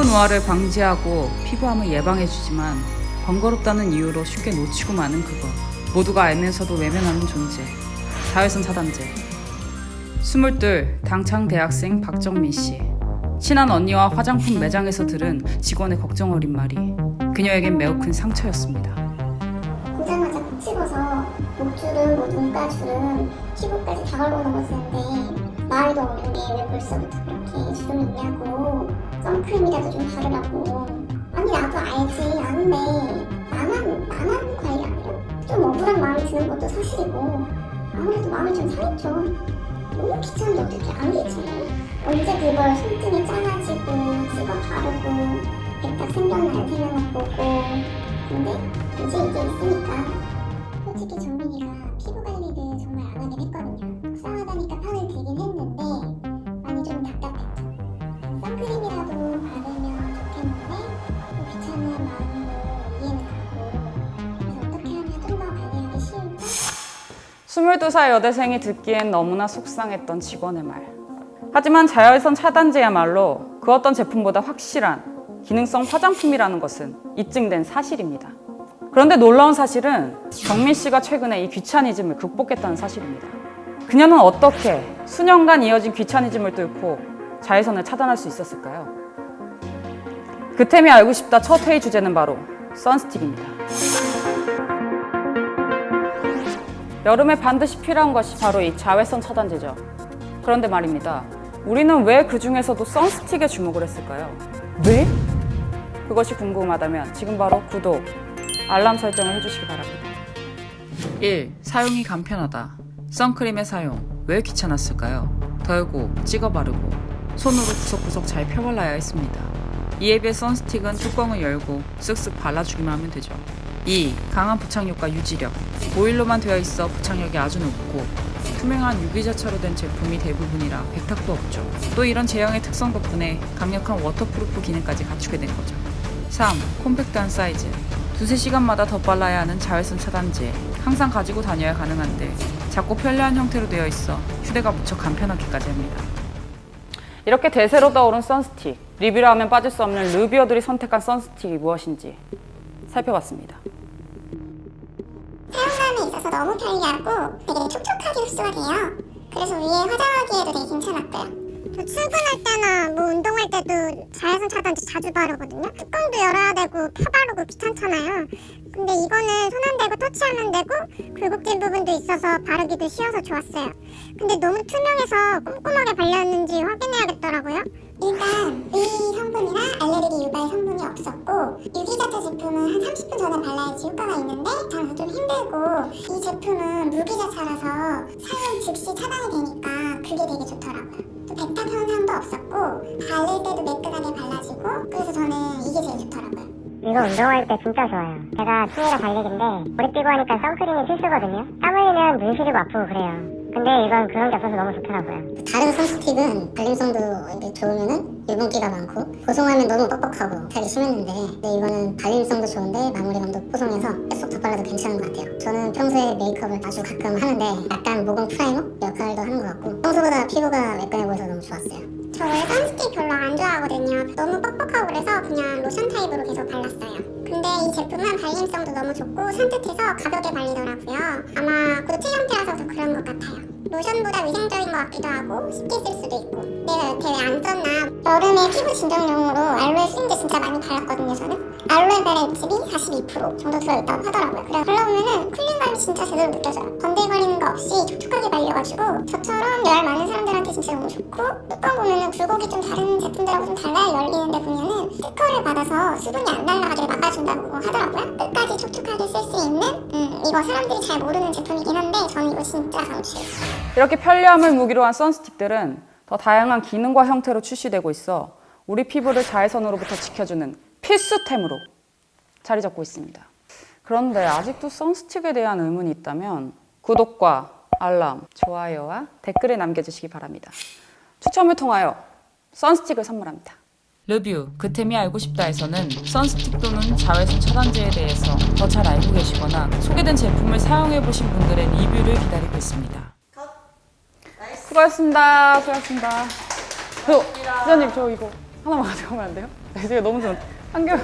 노화를 방지하고 피부암을 예방해주지만 번거롭다는 이유로 쉽게 놓치고 마는 그거. 모두가 알면서도 외면하는 존재. 자외선 차단제. 스물둘 당창 대학생 박정민 씨. 친한 언니와 화장품 매장에서 들은 직원의 걱정 어린 말이 그녀에겐 매우 큰 상처였습니다. 보자마자 콕 집어서 목줄은 뭐 눈가줄은 피부까지 다거 쓰는데 말도 없는 게왜 벌써부터 그렇게 주름이 있냐고 선크림이라도 좀 바르라고. 아니 나도 알지. 아는데 나만 나만 관리 안 해요? 좀 억울한 마음이 드는 것도 사실이고 아무래도 마음이 좀 상했죠. 너무 귀찮은데 어떻게 안 귀찮아요? 언제 그걸 손등에 짜가지고 찍어 바르고 백탁 생겼나 생겨나 보고. 근데 이제 이게 있으니까 솔직히 정민이가 피부 관리를 정말 안 하긴 했거든요. 속상하다니까 편을 들긴 했는데 22살 여대생이 듣기엔 너무나 속상했던 직원의 말. 하지만 자외선 차단제야말로 그 어떤 제품보다 확실한 기능성 화장품이라는 것은 입증된 사실입니다. 그런데 놀라운 사실은 정민 씨가 최근에 이 귀차니즘을 극복했다는 사실입니다. 그녀는 어떻게 수년간 이어진 귀차니즘을 뚫고 자외선을 차단할 수 있었을까요? 그템이 알고 싶다 첫 회의 주제는 바로 선스틱입니다. 여름에 반드시 필요한 것이 바로 이 자외선 차단제죠. 그런데 말입니다. 우리는 왜 그 중에서도 선스틱에 주목을 했을까요? 왜? 그것이 궁금하다면 지금 바로 구독, 알람 설정을 해주시기 바랍니다. 1. 사용이 간편하다. 선크림의 사용. 왜 귀찮았을까요? 덜고, 찍어 바르고, 손으로 구석구석 잘 펴발라야 했습니다. 이에 비해 선스틱은 뚜껑을 열고 쓱쓱 발라주기만 하면 되죠. 2. 강한 부착력과 유지력. 오일로만 되어 있어 부착력이 아주 높고 투명한 유기자차로 된 제품이 대부분이라 백탁도 없죠. 또 이런 제형의 특성 덕분에 강력한 워터프루프 기능까지 갖추게 된 거죠. 3. 콤팩트한 사이즈. 두세 시간마다 덧발라야 하는 자외선 차단제. 항상 가지고 다녀야 가능한데 작고 편리한 형태로 되어 있어 휴대가 무척 간편하기까지 합니다. 이렇게 대세로 떠오른 선스틱. 리뷰를 하면 빠질 수 없는 루비어들이 선택한 선스틱이 무엇인지 살펴봤습니다. 사용감에 있어서 너무 편리하고 되게 촉촉하게 흡수가 돼요. 그래서 위에 화장하기에도 되게 괜찮았고요. 저 출근할 때나 뭐 운동할 때도 자외선 차단제 자주 바르거든요. 뚜껑도 열어야 되고 펴바르고 귀찮잖아요. 근데 이거는 손 안 대고 터치하면 되고 굴곡진 부분도 있어서 바르기도 쉬워서 좋았어요. 근데 너무 투명해서 꼼꼼하게 발렸는지 효과가 있는데 저는 좀 힘들고 이 제품은 무기자차라서 사용 즉시 차단이 되니까 그게 되게 좋더라고요. 또 백탁 현상도 없었고 바를 때도 매끈하게 발라지고 그래서 저는 이게 제일 좋더라고요. 이거 운동할 때 진짜 좋아요. 제가 취미가 달리기인데 오래 뛰고 하니까 선크림이 필수거든요. 땀 흘리면 눈 시리고 아프고 그래요. 근데 이건 그런 게 없어서 너무 좋더라고요. 다른 선스틱은 발림성도 좋으면은 유분기가 많고 보송하면 너무 뻑뻑하고 살이 심했는데 근데 이거는 발림성도 좋은데 마무리감도 뽀송해서 쏙 덧발라도 괜찮은 것 같아요. 저는 평소에 메이크업을 아주 가끔 하는데 약간 모공 프라이머 역할도 하는 것 같고 평소보다 피부가 매끈해 보여서 너무 좋았어요. 저 원래 선스틱 별로 안 좋아하거든요. 너무 뻑뻑하고 그래서 그냥 로션 타입으로 계속 발랐어요. 근데 이 제품은 발림성도 너무 좋고 산뜻해서 가볍게 발리더라고요. 아마 고체 형태라서 더 그런 것 같아요. 로션보다 위생적인 것 같기도 하고 쉽게 쓸 수도 있고 내가 이렇게 왜안 썼나 여름에 피부 진정용으로 알로에 쓰는데 진짜 많이 발랐거든요 저는 알로에베라 잎즙이 42% 정도 들어있다고 하더라고요 그래 발라보면은 쿨링감이 진짜 제대로 느껴져요 번들거리는 거 없이 촉촉하 게 발려가지고 저처럼 열 많은 사람들한테 진짜 너무 좋고 뚜껑 보면은 굴곡이 좀 다른 제품들하고 좀 달라요 열리는데 보면은 스티커를 받아서 수분이 안 날라가게 막아준다고 하더라고요 끝까지 촉촉하게 쓸 수 있는 음, 이거 사람들이 잘 모르는 제품이긴 한데 저는 이거 진짜 강추해요 이렇게 편리함을 무기로 한 선스틱들은 더 다양한 기능과 형태로 출시되고 있어 우리 피부를 자외선으로부터 지켜주는 필수템으로 자리 잡고 있습니다. 그런데 아직도 선스틱에 대한 의문이 있다면 구독과 알람, 좋아요와 댓글을 남겨주시기 바랍니다. 추첨을 통하여 선스틱을 선물합니다. 리뷰 그템이 알고 싶다에서는 선스틱 또는 자외선 차단제에 대해서 더 잘 알고 계시거나 소개된 제품을 사용해 보신 분들의 리뷰를 기다리고 있습니다. 수고하셨습니다. 수고하셨습니다. 저, 기자님 저 이거 하나만 가져가면 안 돼요? 되게 너무 좋은. 한결